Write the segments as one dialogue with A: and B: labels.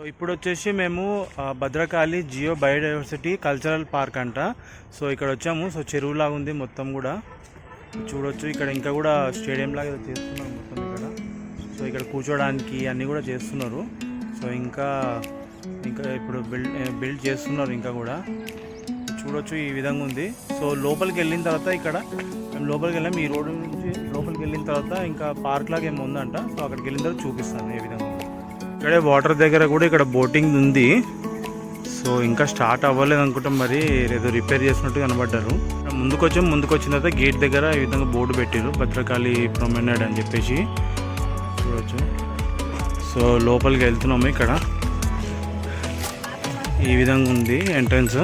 A: So ఇప్పుడు వచ్చేసి మేము Bhadrakali geo biodiversity cultural park అంట. సో ఇక్కడ వచ్చాము సో చెరువులాగా ఉంది మొత్తం కూడా. చూడొచ్చు. ఇక్కడ ఇంకా కూడా స్టేడియం లాగా చేస్తున్నారు మొత్తం ఇక్కడ. సో ఇక్కడ కూర్చోడానికి అన్నీ కూడా చేస్తున్నారు. సో ఇంకా ఇంకా ఇప్పుడు బిల్డ్ బిల్డ్ చేస్తున్నారు ఇంకా కూడా. చూడొచ్చు ఈ విధంగా ఉంది. సో లోపలికి వెళ్ళిన తర్వాత ఇక్కడ మేము లోపలికి వెళ్ళాం ఈ రోడ్డు నుంచి లోపలికి వెళ్ళిన తర్వాత ఇంకా పార్క్ లాగా ఏమో ఉందంట. సో అక్కడికి వెళ్ళిన తర్వాత చూపిస్తాను ఏ విధంగా ఇక్కడే వాటర్ దగ్గర కూడా ఇక్కడ బోటింగ్ ఉంది. సో ఇంకా స్టార్ట్ అవ్వలేదు అనుకుంటాం మరి ఏదో రిపేర్ చేసినట్టు కనబడ్డారు. ముందుకు వచ్చాం ముందుకు వచ్చిన తర్వాత గేట్ దగ్గర ఈ విధంగా బోర్డు పెట్టారు భద్రకాళి ప్రొమెనాడ్ అని చెప్పేసి. చూడవచ్చు సో లోపలికి వెళ్తున్నాము ఇక్కడ. ఈ విధంగా ఉంది ఎంట్రన్స్.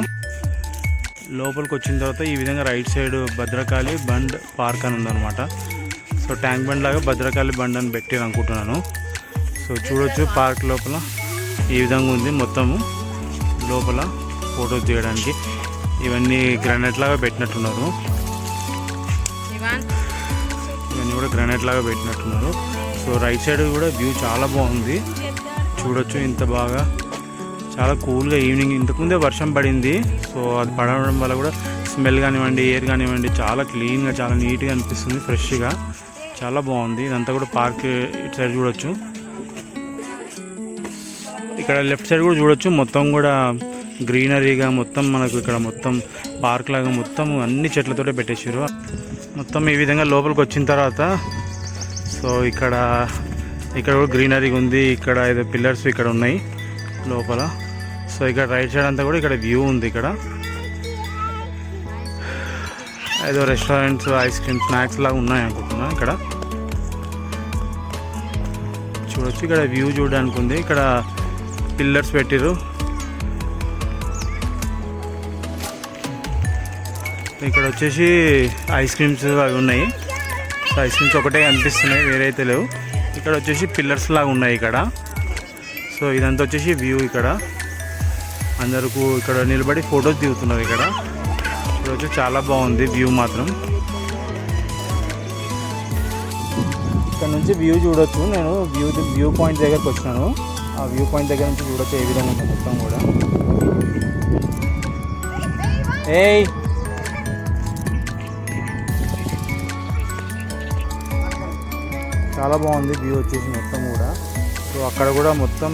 A: లోపలికి వచ్చిన తర్వాత ఈ విధంగా right side Bhadrakali bund park అని ఉందన్నమాట. సో ట్యాంక్ బండ్ లాగా భద్రకాళి బండ్ అని పెట్టారు అనుకుంటున్నాను. సో చూడొచ్చు పార్క్ లోపల. ఈ విధంగా ఉంది మొత్తము. లోపల ఫోటో తీయడానికి. ఇవన్నీ గ్రానైట్ లాగా పెట్టినట్టున్నారు. ఇవన్నీ కూడా గ్రానైట్ లాగా పెట్టినట్టున్నారు. సో రైట్ సైడ్ కూడా వ్యూ చాలా బాగుంది. చూడొచ్చు ఇంత బాగా. చాలా కూల్గా ఈవినింగ్ ఇంతకుముందే వర్షం పడింది. సో అది పడడం వల్ల కూడా స్మెల్ కానివ్వండి ఎయిర్ కానివ్వండి చాలా క్లీన్గా చాలా నీట్గా అనిపిస్తుంది ఫ్రెష్గా. చాలా బాగుంది. ఇదంతా కూడా పార్క్ ఇటు సైడ్ చూడొచ్చు. ఇక్కడ లెఫ్ట్ సైడ్ కూడా చూడొచ్చు. మొత్తం కూడా గ్రీనరీగా మొత్తం మనకు ఇక్కడ మొత్తం పార్క్ లాగా మొత్తం అన్ని చెట్లతోటే పెట్టేసారు మొత్తం ఈ విధంగా లోపలికి వచ్చిన తర్వాత సో ఇక్కడ ఇక్కడ కూడా గ్రీనరీగా ఉంది. ఇక్కడ ఏదో పిల్లర్స్ ఇక్కడ ఉన్నాయి లోపల. సో ఇక్కడ రైట్ సైడ్ అంతా కూడా ఇక్కడ వ్యూ ఉంది ఇక్కడ. ఏదో రెస్టారెంట్స్ ఐస్ క్రీమ్ స్నాక్స్ లాగా ఉన్నాయి అనుకుంటున్నా ఇక్కడ. చూడొచ్చు. ఇక్కడ వ్యూ చూడడానికి ఉంది. ఇక్కడ పిల్లర్స్ పెట్టిరు ఇక్కడ వచ్చేసి ఐస్ క్రీమ్స్ అవి ఉన్నాయి. ఐస్ క్రీమ్స్ ఒకటే కనిపిస్తున్నాయి వేరైతే లేవు. ఇక్కడ వచ్చేసి పిల్లర్స్ లాగా ఉన్నాయి ఇక్కడ. సో ఇదంతా వచ్చేసి వ్యూ ఇక్కడ. అందరికి ఇక్కడ నిలబడి ఫొటోస్ దిగుతున్నారు ఇక్కడ వచ్చి చాలా బాగుంది వ్యూ మాత్రం. ఇక్కడ నుంచి వ్యూ చూడొచ్చు. నేను వ్యూ వ్యూ పాయింట్ దగ్గరకు వచ్చినాను. ఆ వ్యూ పాయింట్ దగ్గర నుంచి చూడొచ్చు ఏ విధంగా ఉంటుంది మొత్తం కూడా. ఏ చాలా బాగుంది వ్యూ వచ్చేసి మొత్తం కూడా. సో అక్కడ కూడా మొత్తం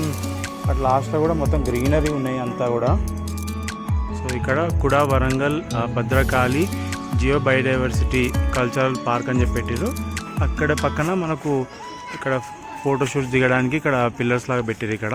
A: అటు లాస్ట్లో కూడా మొత్తం గ్రీనరీ ఉన్నాయి అంతా కూడా. సో ఇక్కడ కూడా Warangal Bhadrakali geo biodiversity cultural park అని చెప్పి పెట్టారు అక్కడ పక్కన మనకు ఇక్కడ ఫోటోషూట్ దిగడానికి ఇక్కడ పిల్లర్స్ లాగా పెట్టారు ఇక్కడ.